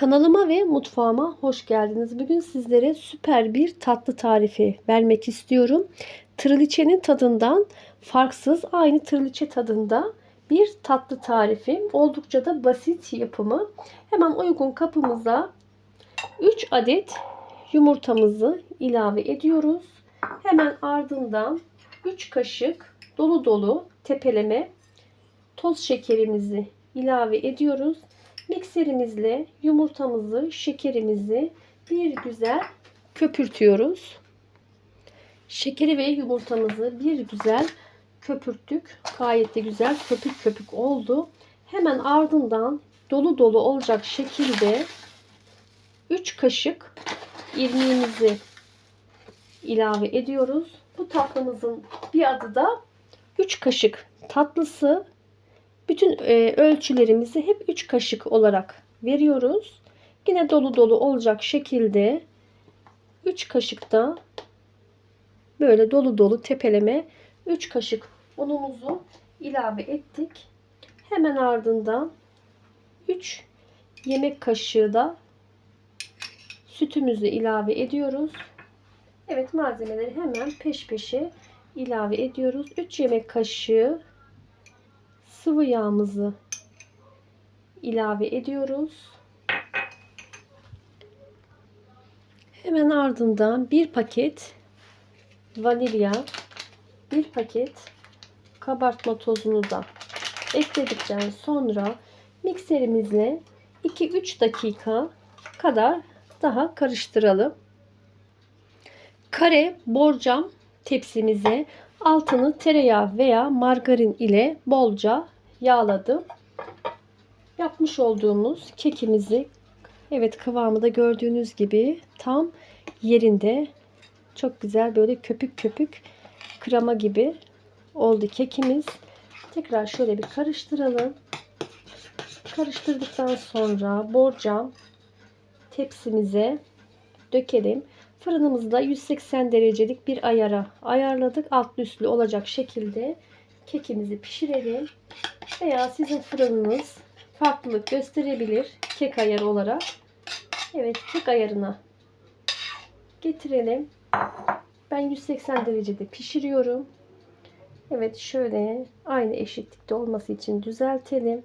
Kanalıma ve mutfağıma hoş geldiniz. Bugün sizlere süper bir tatlı tarifi vermek istiyorum. Triliçenin tadından farksız aynı triliçe tadında bir tatlı tarifi. Oldukça da basit yapımı. Hemen uygun kapımıza 3 adet yumurtamızı ilave ediyoruz. Hemen ardından 3 kaşık dolu dolu tepeleme toz şekerimizi ilave ediyoruz. Mikserimizle yumurtamızı, şekerimizi bir güzel köpürtüyoruz. Şekeri ve yumurtamızı bir güzel köpürttük. Gayet de güzel köpük köpük oldu. Hemen ardından dolu dolu olacak şekilde 3 kaşık irmiğimizi ilave ediyoruz. Bu tatlımızın bir adı da 3 kaşık tatlısı. Bütün e, ölçülerimizi hep 3 kaşık olarak veriyoruz. Yine dolu dolu olacak şekilde 3 kaşık da böyle dolu dolu tepeleme 3 kaşık unumuzu ilave ettik. Hemen ardından 3 yemek kaşığı da sütümüzü ilave ediyoruz. Evet malzemeleri hemen peş peşe ilave ediyoruz. 3 yemek kaşığı sıvı yağımızı ilave ediyoruz. Hemen ardından bir paket vanilya, bir paket kabartma tozunu da ekledikten sonra mikserimizle 2-3 dakika kadar daha karıştıralım. Kare borcam tepsimize altını tereyağı veya margarin ile bolca yağladım. Yapmış olduğumuz kekimizi evet kıvamı da gördüğünüz gibi tam yerinde çok güzel böyle köpük köpük krema gibi oldu kekimiz. Tekrar şöyle bir karıştıralım. Karıştırdıktan sonra borcam tepsimize dökelim. Fırınımızda 180 derecelik bir ayara ayarladık. Altlı üstlü olacak şekilde kekimizi pişirelim. Veya sizin fırınınız farklılık gösterebilir kek ayarı olarak. Evet kek ayarına getirelim. Ben 180 derecede pişiriyorum. Evet şöyle aynı eşitlikte olması için düzeltelim.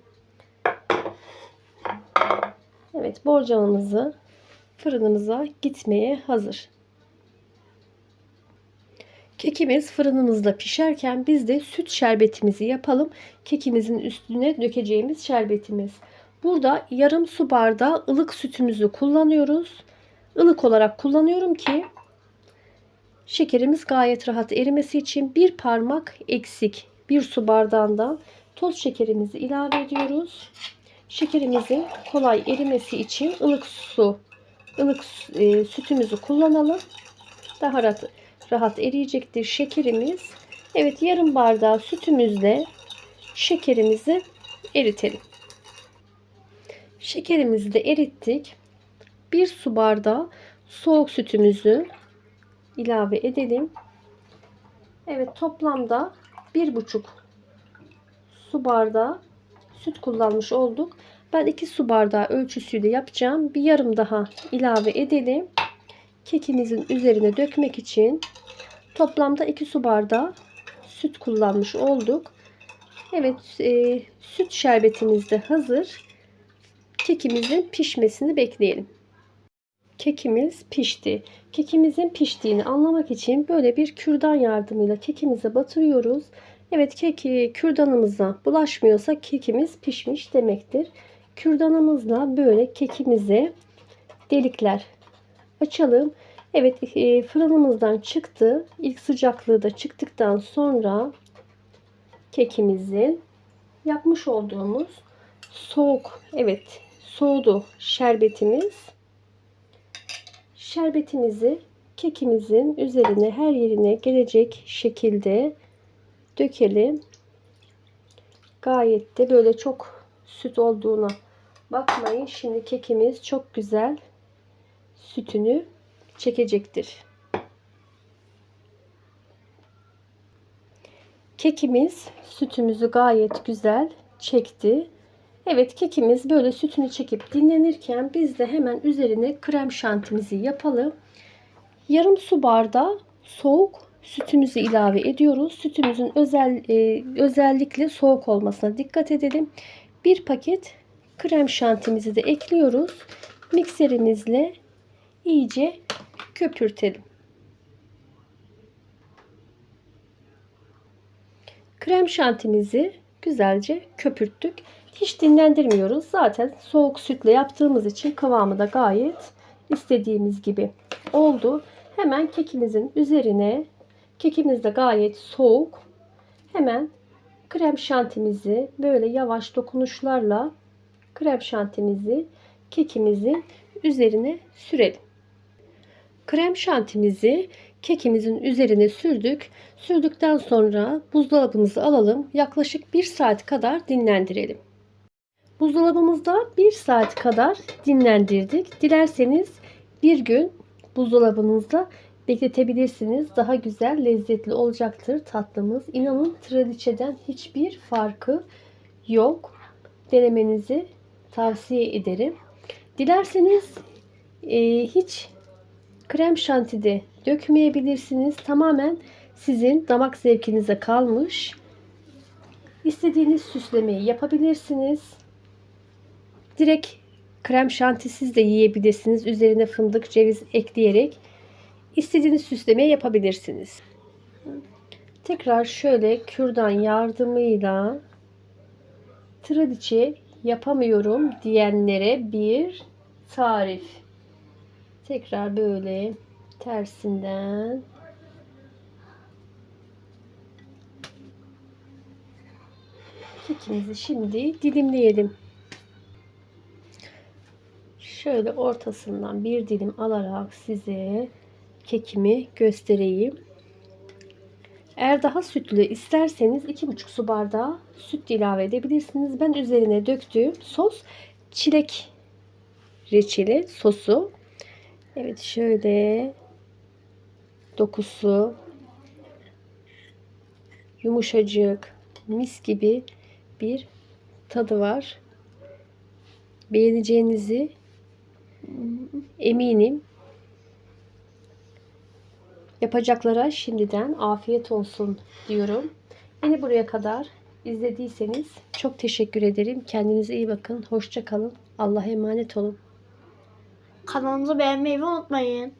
Evet borcamımızı fırınımıza gitmeye hazır. Kekimiz fırınımızda pişerken biz de süt şerbetimizi yapalım. Kekimizin üstüne dökeceğimiz şerbetimiz. Burada yarım su bardağı ılık sütümüzü kullanıyoruz. Ilık olarak kullanıyorum ki şekerimiz gayet rahat erimesi için bir parmak eksik bir su bardağından toz şekerimizi ilave ediyoruz. Şekerimizin kolay erimesi için ılık su ılık e, sütümüzü kullanalım. Daha rahat, rahat eriyecektir şekerimiz. Evet yarım bardağı sütümüzle şekerimizi eritelim. Şekerimizi de erittik. Bir su bardağı soğuk sütümüzü ilave edelim. Evet toplamda bir buçuk su bardağı süt kullanmış olduk. Ben 2 su bardağı ölçüsüyle yapacağım. Bir yarım daha ilave edelim. Kekimizin üzerine dökmek için toplamda 2 su bardağı süt kullanmış olduk. Evet e, süt şerbetimiz de hazır. Kekimizin pişmesini bekleyelim. Kekimiz pişti. Kekimizin piştiğini anlamak için böyle bir kürdan yardımıyla kekimize batırıyoruz. Evet keki kürdanımıza bulaşmıyorsa kekimiz pişmiş demektir. Kürdanımızla böyle kekimize delikler açalım. Evet e, fırınımızdan çıktı. İlk sıcaklığı da çıktıktan sonra kekimizin yapmış olduğumuz soğuk evet soğudu şerbetimiz. Şerbetimizi kekimizin üzerine her yerine gelecek şekilde dökelim. Gayet de böyle çok süt olduğuna bakmayın. Şimdi kekimiz çok güzel sütünü çekecektir. Kekimiz sütümüzü gayet güzel çekti. Evet kekimiz böyle sütünü çekip dinlenirken biz de hemen üzerine krem şantimizi yapalım. Yarım su bardağı soğuk sütümüzü ilave ediyoruz. Sütümüzün özel e, özellikle soğuk olmasına dikkat edelim. Bir paket krem şantimizi de ekliyoruz. Mikserimizle iyice köpürtelim. Krem şantimizi güzelce köpürttük. Hiç dinlendirmiyoruz. Zaten soğuk sütle yaptığımız için kıvamı da gayet istediğimiz gibi oldu. Hemen kekimizin üzerine kekimiz de gayet soğuk. Hemen krem şantimizi böyle yavaş dokunuşlarla krem şantimizi kekimizin üzerine sürelim. Krem şantimizi kekimizin üzerine sürdük. Sürdükten sonra buzdolabımızı alalım. Yaklaşık 1 saat kadar dinlendirelim. Buzdolabımızda 1 saat kadar dinlendirdik. Dilerseniz bir gün buzdolabınızda bekletebilirsiniz. Daha güzel, lezzetli olacaktır tatlımız. İnanın tradiçeden hiçbir farkı yok. Denemenizi tavsiye ederim. Dilerseniz e, hiç krem şantide dökmeyebilirsiniz. Tamamen sizin damak zevkinize kalmış. İstediğiniz süslemeyi yapabilirsiniz. Direkt krem şantisiz de yiyebilirsiniz. Üzerine fındık, ceviz ekleyerek istediğiniz süslemeyi yapabilirsiniz. Tekrar şöyle kürdan yardımıyla tradiçe yapamıyorum diyenlere bir tarif. Tekrar böyle tersinden kekimizi şimdi dilimleyelim. Şöyle ortasından bir dilim alarak size kekimi göstereyim. Eğer daha sütlü isterseniz 2,5 su bardağı süt ilave edebilirsiniz. Ben üzerine döktüğüm sos çilek reçeli sosu. Evet şöyle dokusu yumuşacık mis gibi bir tadı var. Beğeneceğinizi eminim. Yapacaklara şimdiden afiyet olsun diyorum. Beni buraya kadar izlediyseniz çok teşekkür ederim. Kendinize iyi bakın. Hoşça kalın. Allah'a emanet olun. Kanalımızı beğenmeyi unutmayın.